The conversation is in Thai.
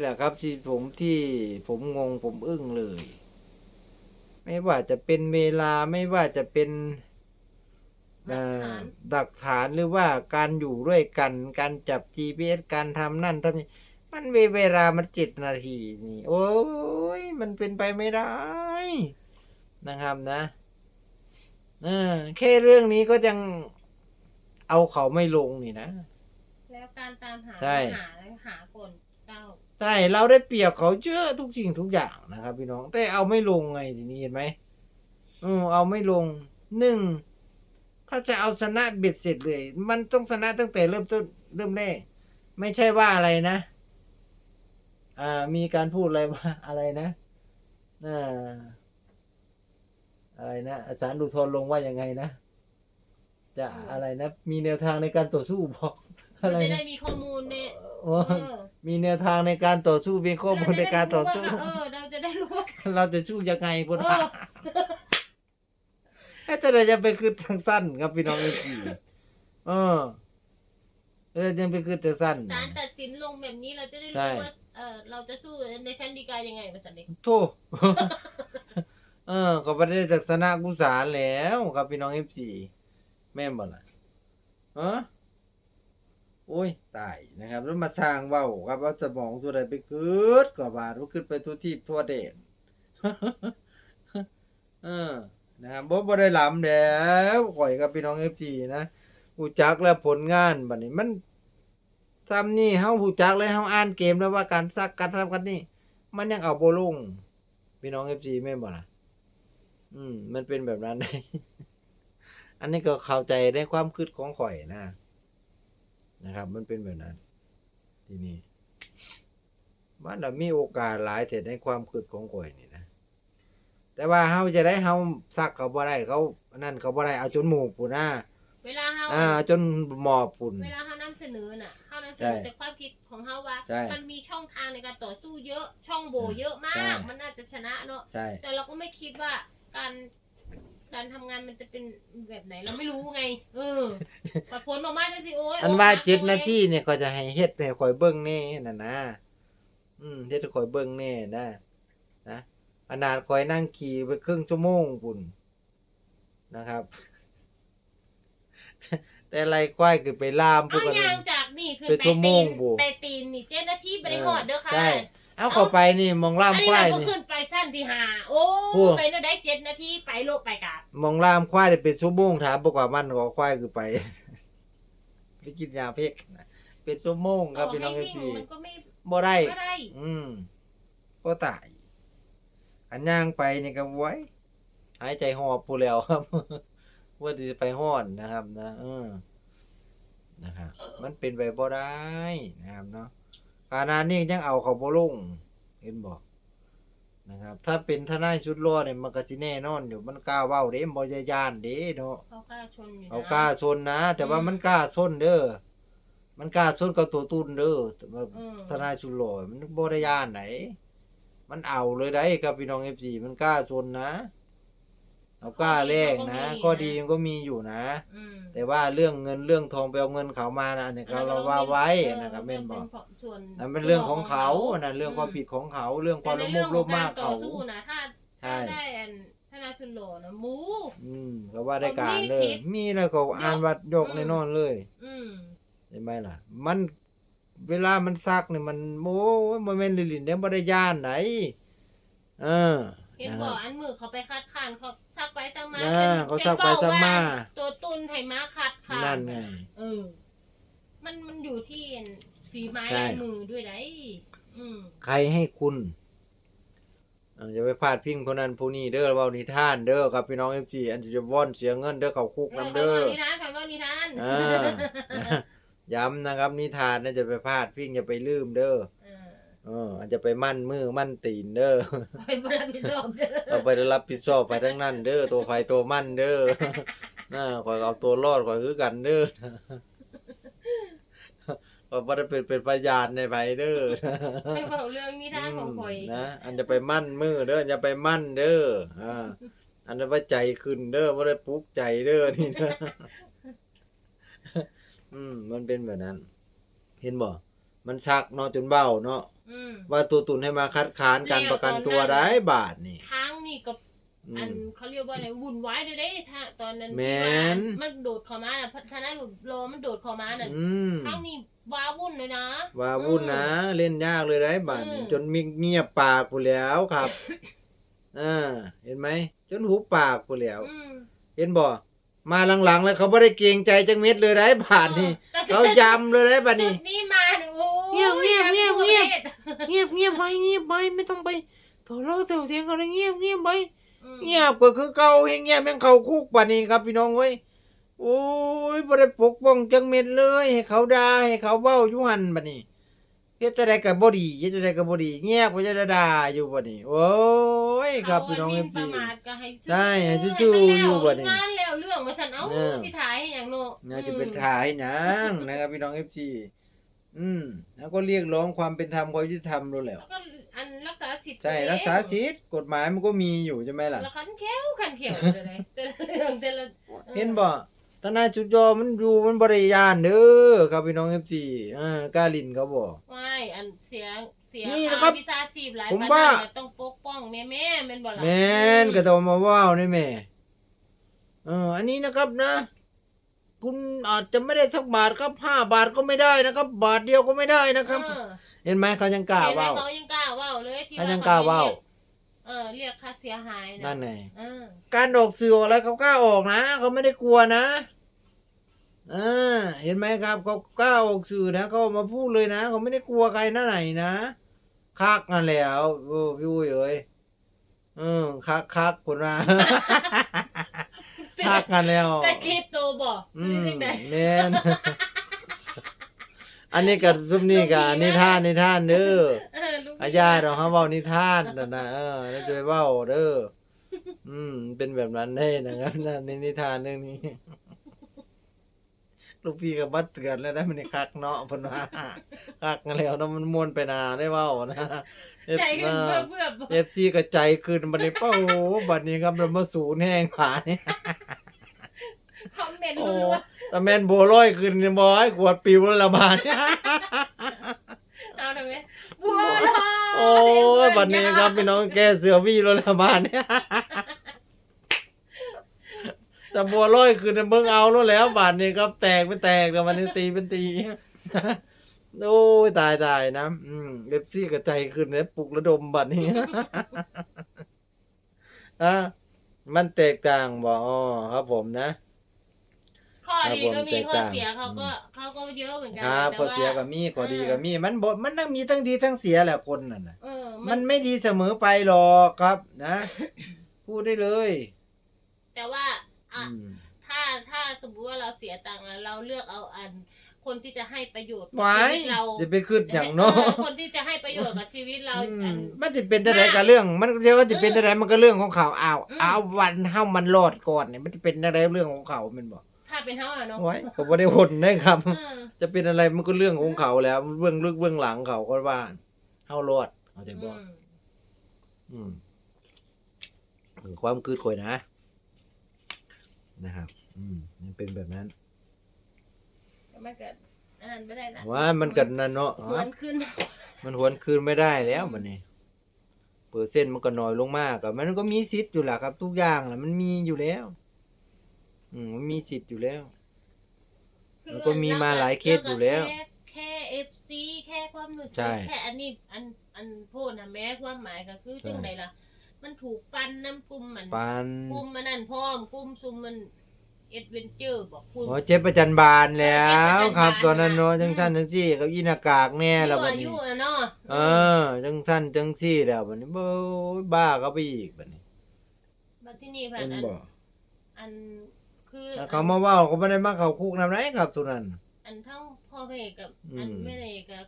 แหละครับที่ผมที่ผมงงผมอึ้งเลย ไม่ว่าจะเป็นเวลาไม่ว่าจะเป็นหลักฐานเอ่อหลักฐานหรือว่าการอยู่ด้วยกัน การจับ GPS การทำนั่นทำนี่มันเวเวลามันเจ็ดนาทีนี่ โอ้ยมันเป็นไปไม่ได้ นะครับนะเออแค่เรื่องนี้ก็ยังเอาเขาไม่ลงนี่นะ แล้วการตามหาใช่หาแล้วหาก่อนเก้า ใช่เราได้เปรียบเขาเยอะทุกสิ่งทุกอย่างนะครับ พี่น้องแต่เอาไม่ลงไงทีนี้เห็นไหมอืมเอาไม่ลงหนึ่งถ้าจะเอาชนะเบ็ดเสร็จเลย มันต้องชนะตั้งแต่เริ่มต้นเริ่มแรกไม่ใช่ว่าอะไรนะ อ่า มีการพูดอะไรว่าอะไรนะอ่าอะไรนะอาจารย์ดูทนลงว่ายังไงนะ จะอะไรนะ มีแนวทางในการต่อสู้บอก มัอะนไรจะได้นะมีข้อมูลเนี่ยโอ้เออมีแนวทางในการต่อสู้มีข้อมูลในการต่อสู้ เออ เราจะได้รู้ว่า เราจะสู้ยังไงพุ่นเอว่าอแต่เราจะไปคือทางสั้นครับพี่น้องเอฟีเออเราจะไปคือทางสั้น ศาลตัดสินลงแบบนี้เราจะได้ใช่ รู้ว่าเออเราจะสู้ในชั้นฎีกายังไงภาษาเด็กโทษเออ ก็ไม่ได้จากสนะกุศลแล้วครับพี่น้องเอฟซีแม่นบ่ล่ะเออ โอ้ยตายนะครับแล้วมาสร้างเว้าครับว่าสมองส่วนใดไปคืดกว่าบาทว่าคืดไปทั่วทีบทั่วเด่นเออนะครับบ่บ่ได้หลำแล้วข่อยกับพี่น้อง FG นะฮู้จักแล้วผลงานบัดนี้มันซ้ำนี่เฮาฮู้จักเลยเฮาอ่านเกมแล้วว่าการซักการทำกันนี่ มันยังเอาโบ่ลงพี่น้อง FG แม่บ่ล่ะอืมมันเป็นแบบนั้น อันนี้ก็เข้าใจในความคิดของข่อยนะ นะครับ มันเป็นแบบนั้น ทีนี้มันน่ะมีโอกาสหลายแต่ในความคิดของข่อยนี่นะแต่ว่าเฮาจะได้เฮาซักเขาบ่ได้เขาอันนั่นเขาบ่ได้เอาจนหมู่ปุ่นนะเวลาเฮาอ่า จนหมอบปุ่น เวลาเฮานำเสนอน่ะเฮานำเสนอใช่แต่ความคิดของเฮาว่า ใช่มันมีช่องทางในการต่อสู้เยอะช่องโหว่เยอะมาใช่ ก มันน่าจะชนะเนาะใช่ แต่เราก็ไม่คิดว่าการ การทำงานมันจะเป็นแบบไหนเราไม่รู้ไง เออพอผลออกมาจะสิโอ้ยอันว่าอกหักเจ็ดลยนาทีเนี่ยก็จะให้เฮ็ดให้ข่อยเบิ่งแน่นั่นนะ อืมเฮ็ดให้ข่อยเบิ่งแน่นะนะขนาดข่อยนั่งขี่ไปครึ่งชั่วโมงปุ่นนะครับ แต่ไรควายคือไปลามพวเอากกัน ยางจากนี่ขึ้นเป็นไปชั่วโมตีงนบุ ไปตีนนี่เจ็ดนาทีไปได้หอดเด้อค่ะใช่ เอาเข้าไปนี่มองล่ามอันนี้ควายเราก็นี่ ขึ้นไป สั้นที่หาโอ้โอ้ ไปน่ะได้เจ็ดนาทีไปโลกไปกลับมองล่ามควายได้เป็นชั่วโมงถามบอกว่ามันก็ควายคือไป ไปกินยาเพกนะเป็นชั่วโมงครับพี่น้องเอให้ฟวิ่ซีมันก็ไม่บ่ได้ก็ได้อืมก็ตาย อันย่างไปนี่ก็ไว้หายใจหอบพูแล้วครับ ว่าจะไปหอนนะครับ นะเออนะครับ มันเป็นไปบ่ได้นะครับเนาะขณะนี้ยังเอาเขาบ่ลงเห็นบอก นะครับ ถ้าเป็นทนายชุดรอเนี่ยมันก็สิแน่นอนอยู่มันกล้าเว้าเด้มันบ่ยายานเด้เนาะเขากล้าชนอยู่นะเอากล้าชนนะ แต่ว่ามันกล้าชนเด้อมันกล้าชนกับตัวตุนเด้อแต่ว่าอืม ทนายชุดรอมันบ่ได้ยานไหน มันเอาเลยได้ครับพี่น้อง FC มันกล้าชนนะ เอากล้าแลกนะ ข้อดีมันก็มีอยู่นะ อืมแต่ว่าเรื่องเงินเรื่องทองไปเอาเงินเขามานะอันนี้เราเราว่าไว้นะครับเอแม่นอบอกเป็ส่วนนั่นเป็นเรื่องของเขาอันนั้นเรื่องความผิดของเขาเรื่องความแต่ละในมุเรื่กองโลของภกามารกต่อเขาสู้นะถ้าใช่ถ้าได้อันธนาสุนโหลนะหมู อืมก็ว่าได้การเลมีสิยทธิ์มีแล้วเขาอ่านวัดยกอืมแน่นอนเลย อืมเห็นไหมล่ะ มันเวลามันซักเนี่ยมันโอ้ยบ่แม่นลิลินเด้บ่ได้ย่านไหนเออ เห็นนะคบ่รับอันมือเขาไปคัดค้านเขาซักไปซักมาอ่าเขาซักไปซักมา ตัวตุนให้มาคัดค้านนั่นไง เออ มันมันอยู่ที่ฝีไม้ใช่ ลายมือด้วยได้อืมใครให้คุณเอ่ออย่าไปพลาดพิงคนนั้นผู้นี้เด้อเว้านิทานเด้อครับพี่น้อง FC อันจะว่อนเสียเงินเด้อเขาคุกเออนํคำเด้อว่านิทานคำว่านิทาน อ่า ย้ำนะครับนิทานน่าจะไปพลาดพิงอย่าไปลืมเด้อ เออเอออาจจะไปมั่นมือมั่นตีนเด้อไปบรับผิดชอบเด้อเอาไปรับผิดชอบไปทั้งนั้นเด้อตัวไฟตัวมั่นเด้อน่าคอยเอาตัวรอดคอยคือกันเด้อคอยบ่ได้เป็นเป็นพยานในไผเด้อให้เล่าเรื่องนิทานของข่อยนะอันจะไปมั่นมือเด้ออย่าไปมั่นเด้ออ่าอันจะว่าใจขึ้นเด้อบ่ได้ปลุกใจเด้อนี่นะอืมมันเป็นแบบนั้น เห็นบ่มันซักเนาะจนเบ้าเนาะออืม ว่าตัวตุนให้มาคัดค้านการประกันตัวได้บาทนี่ครั้งนี่ก็อือันมเขาเรียกว่าอะไรวุ่นวายเลยเด้ถ้าตอนนั้นแม่นที่ว่ามันโดดเข้ามาน่ะพัฒนาหลุดโลมันโดดเข้ามาน่ะอืมครั้งนี้ว้าวุ่นเลยนะว่าวุ่นนะ เล่นยากเลยได้บาทนี้อืมจนมีเงียบปากกูแล้วครับอ่าเห็นไหมจนหูปากกูแล้วอืมเห็นบ่มาหลังๆ แล้วเขาไม่ได้เกรงใจจังเม็ดเลยได้บาทนี่แต่เขายำเลยได้บาทชุนี่ดนี้มาเนี่ยโอ้เงียบเงียบเงียบเงียบประทศเงียบเงียบไปเงียบไปไม่ต้องไปโถโลเสียวเสียงเขาเลยเงียบเงียบไปอืมเงียบก็คือเก่าเฮงเงียบแม่งเข้าคุกบาทนี้ครับ พี่น้องเว้ยโอ้ยบ่ได้ปกป้องจังเม็ดเลย ให้เขาด่าให้เขาเว้าอยู่หันบาดนี้เฮ็ดแต่ใดก็บ่ดีเฮ็ดแต่ใดก็บ่ดีเงียบก็จะด่าอยู่บัดนี้โอ้ยครับพี่น้องขา FC ประมาทก็ให้ซื้ได้ให้สู้ๆอยู่บัดนี้งานแล้วเรื่องมาฉันเอ้าเออสิถ่ายให้อย่างโนน่าจะเป็นทายหยังนะครับพี่น้อง FC อื ม แล้วก็เรียกร้องความเป็นธรรมความยุติธรรมรู้แล้วแล้วก็อันรักษาสิทธิ์ใช่รักษาสิทธิ์กฎหมายมันก็มีอยู่ใช่ไหมล่ะ แล้วคันแก้วคันเขียวเลยแต่ละเรื่องแต่ละออเห็นบ่ทนายจุดยอมันอยู่มันบริยานเด้อครับพี่น้อง FC อ่ากาลินเขาบอก ไม่อันเสียเสียนี่นะครับ วิชาชีพหลายผมปานว่านั้นน่ะต้องปกป้องแม่แม่ๆแม่นบ่ล่ะแม่นก็ต้องมาว่าวนี่แม่เอออันนี้นะครับนะ คุณอาจจะไม่ได้สักบาทครับห้าบาทก็ไม่ได้นะครับ บาทเดียวก็ไม่ได้นะครับ เออเห็นไหมเขายังกล้าเห็นไหมว่าวเขายังกล้าว่าวเลยที่เขายังกล้าว่าวเออเรียกค่าเสียหายนะนั่นไงเออการออกสื่ออะไรเขากล้าออกนะเขาไม่ได้กลัวนะอ่าเห็นไหมครับเขากล้าออกสื่อนะเขามาพูดเลยนะเขาไม่ได้กลัวใครหน้าไหนนะคักนั่นแหล้วโอ้พี่อุ้ยเอ้ยอืมคักคักคนละ คักกันแล้วจะคิดโตบอกอืมจังใดแม่นอันนี้กับซุมนี่กับนิทานนิทานเด้อออลูกอาญาเราเขาเว้านิทานนั่นนะเออแล้วจะไปเว้าเด้ออืม เป็นแบบนั้นได้นะครับนั่นในนิทานเรื่องนี้ลูกพี่ก็บัดเตือนแล้วได้มันนี่คักเนาะเพิ่นว่าคักกันแล้วเนาะมันม่วนไปนาได้เว้านะใจขึ้นเพื่อเพื่อบอกเอฟซีก็ใจขึ้นบัดนี้เป้าบัดนี้ครับเรามาสูนแห้งผาเนี่ย คอมเมนต์โอ้รัวตะแมนโบร้อยขึ้นนี่บ่ให้ขวดปิวแล้วละบาดเนี่ยๆเอาได้ไหมบัวลอยโอ้ยบัดนี้ครับพี่น้องแกเสือวี่แล้วละบาดเนี่ยจะบัวร้อยขึ้นเบิ่งเอาแล้วแล้วบาดนี้ครับแตกเป็นแตกแล้ววันนี้ตีเป็นตีโอ้ยตายตายนะอืมเอฟซีกระใจขึ้นเนี่ยปลุกระดมบัดนี้อะมันแตกต่างบ่อ๋อครับผมนะ ข้อดีก็มีครับผมข้อเสียเขาก็เขาก็เยอะเหมือนกัครับแต่ข้อว่าเสียก็มีข้อดีก็มีมันบ่มันต้องมีทั้งดีทั้งเสียแหละคนน่ะนะเออมัมันนไม่ดีเสมอไปหรอกครับ นะ พูดได้เลย แต่ว่าอะอืมถ้าถ้าสมมติว่าเราเสียตังค์อะเราเลือกเอาอัน คนที่จะให้ประโยชน์กับไว้ชีวิตเราจะไปขึ้นอย่างเนาะเออคนที่จะให้ประโยชน์กับชีวิตเราอือัมนมันจะเป็นแต่ไหนกับเรื่อง มันเรียกว่าจะเป็นแต่ไหนมันก็เรื่องของเขาเอาอืมเอาวันเฮามันรอดก่อนเนี่ยมันจะเป็นอะไรเรื่องของเขาแมันบอก ถ้าเป็นเท่าอะเนาะไว้ผมบ่ได้หนนะครับเออจะเป็นอะไรมันก็เรื่องของเขาแล้วเบื้องลึกเบื้องหลังเขาก็ว่าเฮารอดเข้าใจบ่อืมอืมเออความคืดข่อยนะ นะครับ อืมมันเป็นแบบนั้นมันเกิดอันนั้นไม่ได้นะว่ามันกันนั่นเนาะหวนขึ้นมันหวนคืนไม่ได้แล้วมันนี่เปอร์เซ็นต์มันก็น้อยลงมากอะมันก็มีสิทธิ์อยู่ล่ะครับ ทุกอย่างแหละมันมีอยู่แล้ว อืมมันมีสิทธิ์อยู่แล้วมันก็มีมาหลายเคสอยู่แล้วค่แค่เอฟซีแค่ความรู้สึใช่กแค่อันนี้อันอันพูดนะแม้ความหมายก็คือใช่ จังไดล่ะ มันถูกปันน้ำกลุ่มมันปานกลุ่มมันนั่นพร้อมกลุ่มซุมมันเอ็ดเวนเจอร์บอกคุณโอ้เจ็บประจันบานแล้ว เออเจ็บประจันบานครับ ตอนนั้นเนาะอืมจังสั้นจังซี่กับอีหนากากแน่แล้วบัดอานี้ยุอะเนาะเออ จังสั้นจังซี่แล้วบัดนี้โอ้ยบ้าก็ไปอีกบัดนี้ บัดที่นี่ผ่าเป็นนอันบ่ อัน คือแล้วเขามาเว้าเขาบ่ได้มาเข้าคุกนำไหนครับสุนัน อันทั้งพ่อพระเอกกับอืมอันแม่นางเอกกับ